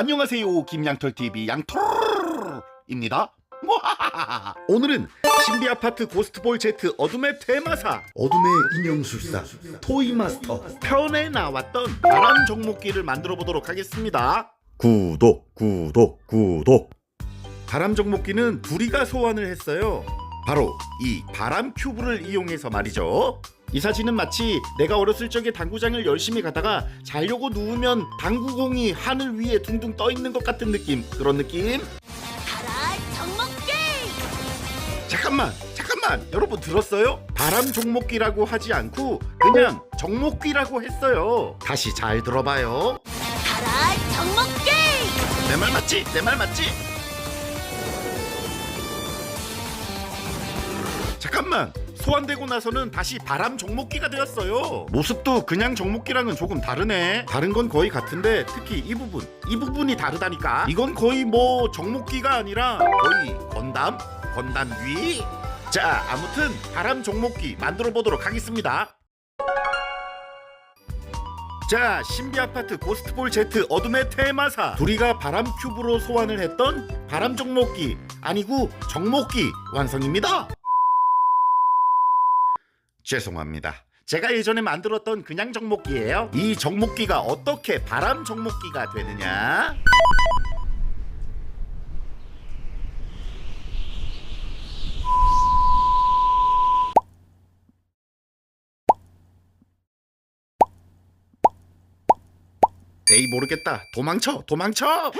안녕하세요 김양털TV 양털입니다. 오늘은 신비 아파트 고스트볼 Z 어둠의 테마사 어둠의 인형술사 토이마스터 편에 나왔던 바람 종목기를 만들어 보도록 하겠습니다. 구독 구독 구독. 바람 종목기는 둘이가 소환을 했어요. 바로 이 바람 큐브를 이용해서 말이죠 이 사진은 마치 내가 어렸을 적에 당구장을 열심히 가다가 자려고 누우면 당구공이 하늘 위에 둥둥 떠 있는 것 같은 느낌. 그런 느낌? 가라 정목기 잠깐만 잠깐만! 여러분 들었어요? 바람 종목기라고 하지 않고 그냥 정목기라고 했어요. 다시 잘 들어봐요. 가라 정목기 내 말 맞지? 내 말 맞지? 잠깐만 소환되고 나서는 다시 바람 종목기가 되었어요 모습도 그냥 종목기랑은 조금 다르네 다른 건 거의 같은데 특히 이 부분 이 부분이 다르다니까 이건 거의 뭐 종목기가 아니라 거의 건담? 건담 위? 자 아무튼 바람 종목기 만들어 보도록 하겠습니다 자 신비 아파트 고스트볼 Z 어둠의 테마사 둘이가 바람 큐브로 소환을 했던 바람 종목기 아니고 정목기 완성입니다. 죄송합니다. 제가 예전에 만들었던 그냥 정목기예요. 이 정목기가 어떻게 바람 정목기가 되느냐? 에이 모르겠다. 도망쳐, 도망쳐.